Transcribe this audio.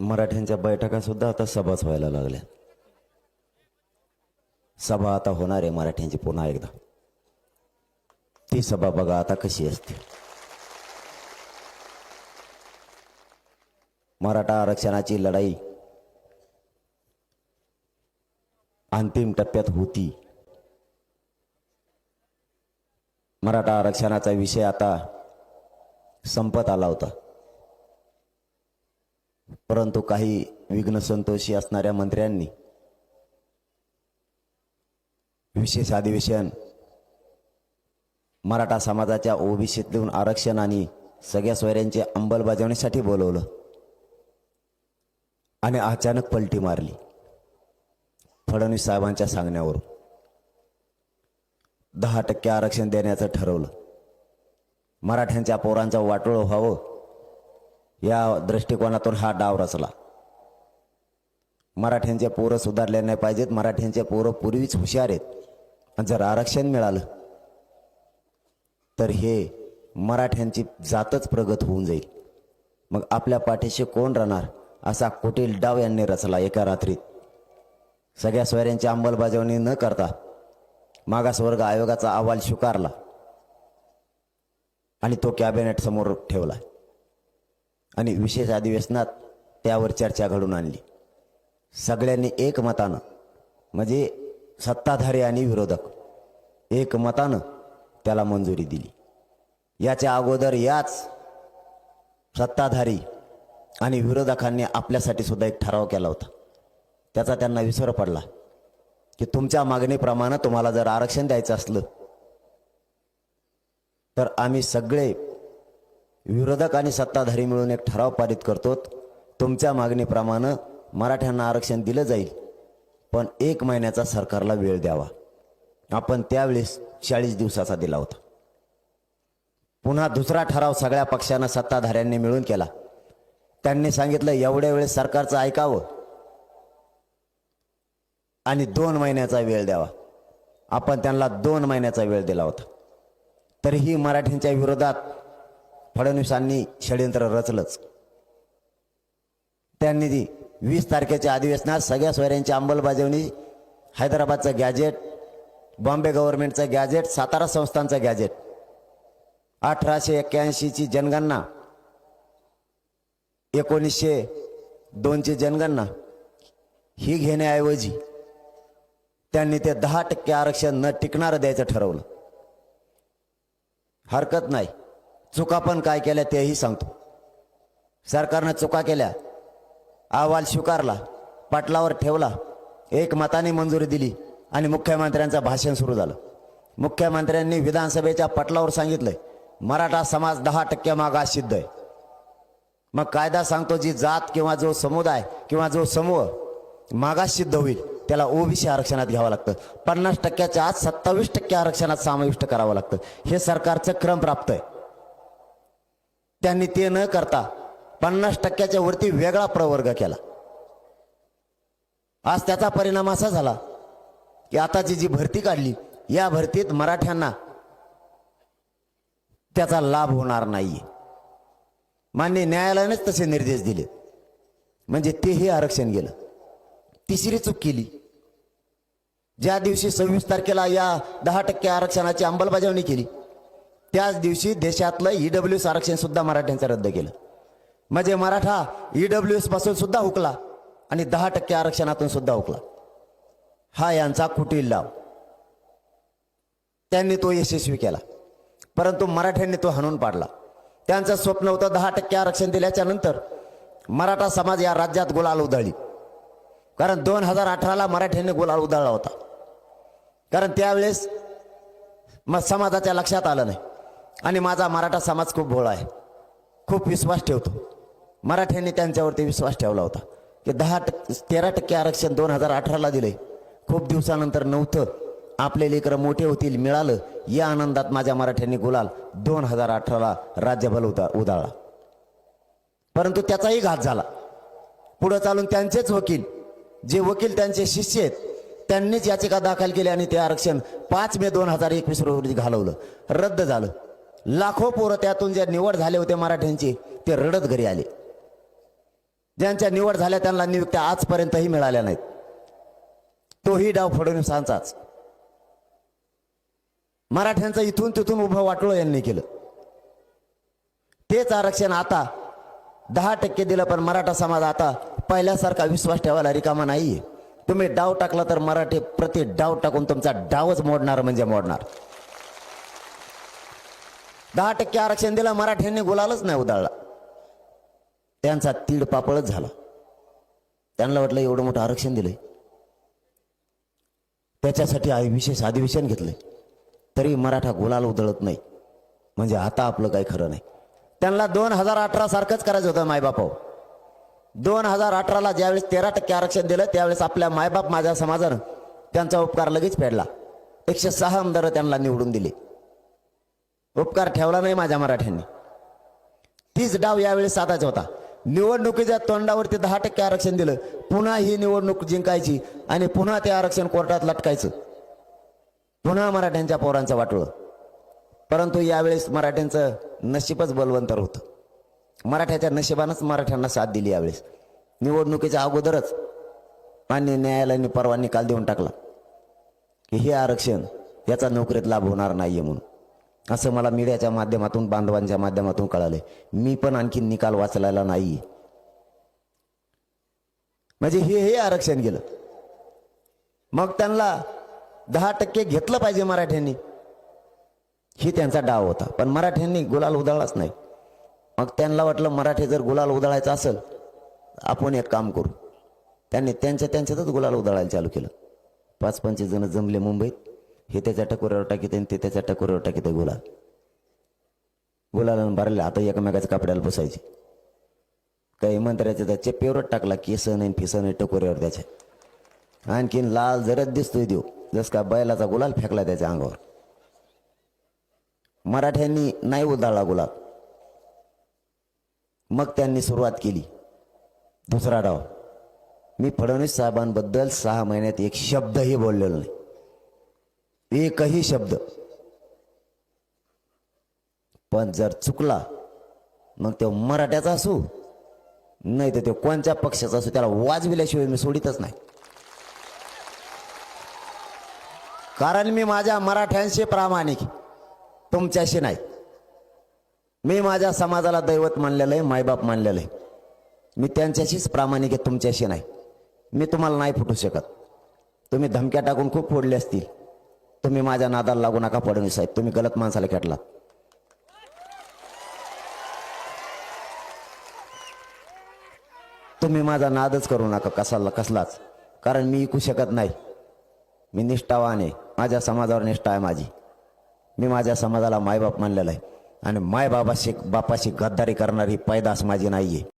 मराठ्यांच्या बैठका सुद्धा आता सभाच व्हायला लागल्या. सभा आता होणार आहे मराठ्यांची पुन्हा एकदा. ती सभा बघा आता कशी असते. मराठा आरक्षणाची लढाई अंतिम टप्प्यात होती. मराठा आरक्षणाचा विषय आता संपत आला होता. परंतु काही विघ्न संतोषी असणाऱ्या मंत्र्यांनी विशेष अधिवेशन मराठा समाजाच्या ओबीसीतून आरक्षण आणि सगळ्या सोयऱ्यांची अंमलबजावणीसाठी बोलवलं. आणि अचानक पलटी मारली. फडणवीस साहेबांच्या सांगण्यावरून. दहा टक्के आरक्षण देण्याचं ठरवलं. मराठ्यांच्या पोरांचं वाटोळ व्हावं. या दृष्टिकोनातून हा डाव रचला. मराठ्यांचे पोरं सुधारले नाही पाहिजेत मराठ्यांचे पोरं पूर्वीच हुशार आहेत. आणि जर आरक्षण मिळालं तर हे मराठ्यांची जातच प्रगत होऊन जाईल. मग आपल्या पाठीशी कोण राहणार? असा कुटील डाव यांनी रचला एका रात्रीत. सगळ्या सोयऱ्यांची अंमलबजावणी न करता मागासवर्ग आयोगाचा अहवाल स्वीकारला आणि तो कॅबिनेट समोर ठेवला. आणि विशेष अधिवेशनात त्यावर चर्चा घडून आणली. सगळ्यांनी एकमतानं म्हणजे सत्ताधारी आणि विरोधक एकमतानं त्याला मंजुरी दिली. याच्या अगोदर याच सत्ताधारी आणि विरोधकांनी आपल्यासाठी सुद्धा एक ठराव केला होता. त्याचा त्यांना विसर पडला की तुमच्या मागणीप्रमाणे तुम्हाला जर आरक्षण द्यायचं असलं तर आम्ही सगळे विरोधक आणि सत्ताधारी मिळून एक ठराव पारित करतो. तुमच्या मागणीप्रमाणे मराठ्यांना आरक्षण दिलं जाईल पण एक महिन्याचा सरकारला वेळ द्यावा. आपण त्यावेळेस चाळीस दिवसाचा दिला होता. पुन्हा दुसरा ठराव सगळ्या पक्षानं सत्ताधाऱ्यांनी मिळून केला. त्यांनी सांगितलं एवढ्या वेळेस सरकारचं ऐकावं आणि दोन महिन्याचा वेळ द्यावा. आपण त्यांना दोन महिन्याचा वेळ दिला होता. तरीही मराठ्यांच्या विरोधात फडणवीसांनी षडयंत्र रचलंच. त्यांनी ती वीस तारखेच्या अधिवेशनात सगळ्या सोयऱ्यांची अंमलबजावणी हैदराबादचं गॅजेट बॉम्बे गव्हर्नमेंटचं गॅजेट सातारा संस्थांचं गॅजेट अठराशे एक्क्याऐंशीची जनगणना एकोणीसशे दोनची जनगणना ही घेण्याऐवजी त्यांनी ते दहा टक्के आरक्षण न टिकणारं द्यायचं ठरवलं. हरकत नाही. चुका पण काय केल्या तेही सांगतो. सरकारनं चुका केल्या अहवाल स्वीकारला पाटलावर ठेवला एक मताने मंजुरी दिली आणि मुख्यमंत्र्यांचं भाषण सुरू झालं. मुख्यमंत्र्यांनी विधानसभेच्या पटलावर सांगितलंय मराठा समाज दहा टक्के मागास सिद्ध आहे. मग कायदा सांगतो जी जात किंवा जो समुदाय किंवा जो समूह मागास सिद्ध होईल त्याला ओबीसी आरक्षणात घ्यावं लागतं. पन्नास टक्क्याच्या आत सत्तावीस टक्के आरक्षणात समाविष्ट करावं लागतं. हे सरकारचं क्रम प्राप्त आहे. त्यांनी ते न करता पन्नास टक्क्याच्या वरती वेगळा प्रवर्ग केला. आज त्याचा परिणाम असा झाला की आताची जी भरती काढली या भरतीत मराठ्यांना त्याचा लाभ होणार नाहीये. मान्य न्यायालयानेच तसे निर्देश दिले. म्हणजे तेही आरक्षण गेलं. तिसरी चूक केली. ज्या दिवशी सव्वीस तारखेला या दहा टक्के आरक्षणाची अंमलबजावणी केली त्याच दिवशी देशातलं ईडब्ल्यू एस आरक्षण सुद्धा मराठ्यांचं रद्द केलं. म्हणजे मराठा ईडब्ल्यू एसपासून सुद्धा हुकला आणि दहा टक्के आरक्षणातून सुद्धा हुकला. हा यांचा कुटील लाव त्यांनी तो यशस्वी केला. परंतु मराठ्यांनी तो हाणून पाडला. त्यांचं स्वप्न होतं दहा टक्के आरक्षण दिल्याच्या नंतर मराठा समाज या राज्यात गुलाल उधळली. कारण दोन हजार अठराला मराठ्यांनी गुलाल उधळला होता. कारण त्यावेळेस मग समाजाच्या लक्षात आलं नाही. आणि माझा मराठा समाज खूप भोळा आहे. खूप विश्वास ठेवतो. मराठ्यांनी त्यांच्यावरती विश्वास ठेवला होता. की दहा टक्के तेरा टक्के आरक्षण दोन हजार अठराला दिले खूप दिवसानंतर नव्हतं. आपले लेकरं मोठे होतील मिळालं. या आनंदात माझ्या मराठ्यांनी गुलाल दोन हजार अठराला राज्यभर उदा उधाळला परंतु त्याचाही घात झाला. पुढं चालून त्यांचेच वकील जे वकील त्यांचे शिष्य आहेत त्यांनीच याचिका दाखल केली आणि ते आरक्षण पाच मे दोन हजार एकवीस रोजी घालवलं. रद्द झालं. लाखो पोरं त्यातून जे निवड झाले होते मराठ्यांची ते रडत घरी आले. ज्यांच्या निवड झाल्या त्यांना नियुक्त्या आजपर्यंतही मिळाल्या नाहीत. तोही डाव फडणवीसांचाच. मराठ्यांचं इथून तिथून उभं वाटोळ यांनी केलं. तेच आरक्षण आता दहा टक्के दिलं पण मराठा समाज आता पहिल्यासारखा विश्वास ठेवायला रिकामा नाहीये. तुम्ही डाव टाकला तर मराठी प्रति डाव टाकून तुमचा डावच मोडणार म्हणजे मोडणार. दहा टक्के आरक्षण दिलं मराठ्यांनी गुलालच नाही उदाळला त्यांचा तीड पापळच झाला. त्यांना वाटलं एवढं मोठं आरक्षण दिलंय. त्याच्यासाठी विशेष अधिवेशन घेतलंय. तरी मराठा गुलाल उधळत नाही. म्हणजे आता आपलं काही खरं नाही. त्यांना दोन हजार अठरा सारखंच करायचं होतं मायबापाव. दोन हजार अठराला ज्यावेळेस तेरा टक्के आरक्षण दिलं त्यावेळेस आपल्या मायबाप माझ्या समाजानं त्यांचा उपकार लगेच फेडला. एकशे सहा आमदारं त्यांना निवडून दिले. उपकार ठेवला नाही माझ्या मराठ्यांनी. तीच डाव यावेळेस साधायचा होता. निवडणुकीच्या तोंडावरती दहा टक्के आरक्षण दिलं. पुन्हा ही निवडणूक जिंकायची आणि पुन्हा ते आरक्षण कोर्टात लटकायचं. पुन्हा मराठ्यांच्या पोरांचं वाटलं परंतु यावेळेस मराठ्यांचं नशीबच बलवंतर होतं. मराठ्याच्या नशिबानंच मराठ्यांना साथ दिली यावेळेस. निवडणुकीच्या अगोदरच मान्य न्यायालयाने परवा निकाल देऊन टाकला. की हे आरक्षण याचा नोकरीत लाभ होणार नाहीये म्हणून. असं मला मीडियाच्या माध्यमातून बांधवांच्या माध्यमातून कळाले मी पण आणखी निकाल वाचलेला नाही. म्हणजे हे हे आरक्षण गेलं. मग त्यांना दहा टक्के घेतलं पाहिजे मराठ्यांनी. ही त्यांचा डाव होता. पण मराठ्यांनी गुलाल उधळलाच नाही. मग त्यांना वाटलं मराठी जर गुलाल उधळायचा असेल आपण एक काम करू. त्यांनी त्यांच्या त्यांच्यातच गुलाल उधळायला चालू केलं. पाच पंचवीस जण जमले मुंबईत. हे त्याच्या टकोऱ्यावर टाकीत आणि ते त्याच्या टकोऱ्यावर टाकीत गुलाल. गुलाला भरले आता एकमेकाच्या कपड्याला बसायचे काही मंत्र्याच्या त्या चेपेवर टाकला केसन आणि फिसन आणि टकोऱ्यावर त्याच्या. आणखीन लाल जरच दिसतोय देऊ जस का बैलाचा गुलाल फेकला त्याच्या अंगावर. मराठ्यांनी नाही उधळला गुलाब मग त्यांनी सुरुवात केली. दुसरा डाव. मी फडणवीस साहेबांबद्दल सहा महिन्यात एक शब्दही बोललेलो नाही. एकही शब्द. पण जर चुकला मग तो मराठ्याचा असू नाही तर तो कोणत्या पक्षाचा असू त्याला वाजविल्याशिवाय मी सोडितच नाही. कारण मी माझ्या मराठ्यांशी प्रामाणिक तुमच्याशी नाही. मी माझ्या समाजाला दैवत मानलेलं आहे मायबाप मानलेलं आहे मी त्यांच्याशीच प्रामाणिक आहे तुमच्याशी नाही. मी तुम्हाला नाही फुटू शकत. तुम्ही धमक्या टाकून खूप फोडले असतील. तुम्ही माझ्या नादाला लागू नका फडणवीस साहेब. तुम्ही गलत माणसाला खेटलात तुम्ही माझा नादच करू नका कसाला कसलाच. कारण मी ऐकू शकत नाही. मी निष्ठावान आहे. माझ्या समाजावर निष्ठा आहे माझी. मी माझ्या समाजाला मायबाप मानलेला आहे. आणि मायबाबाशी बापाशी गद्दारी करणारी पैदास माझी नाही आहे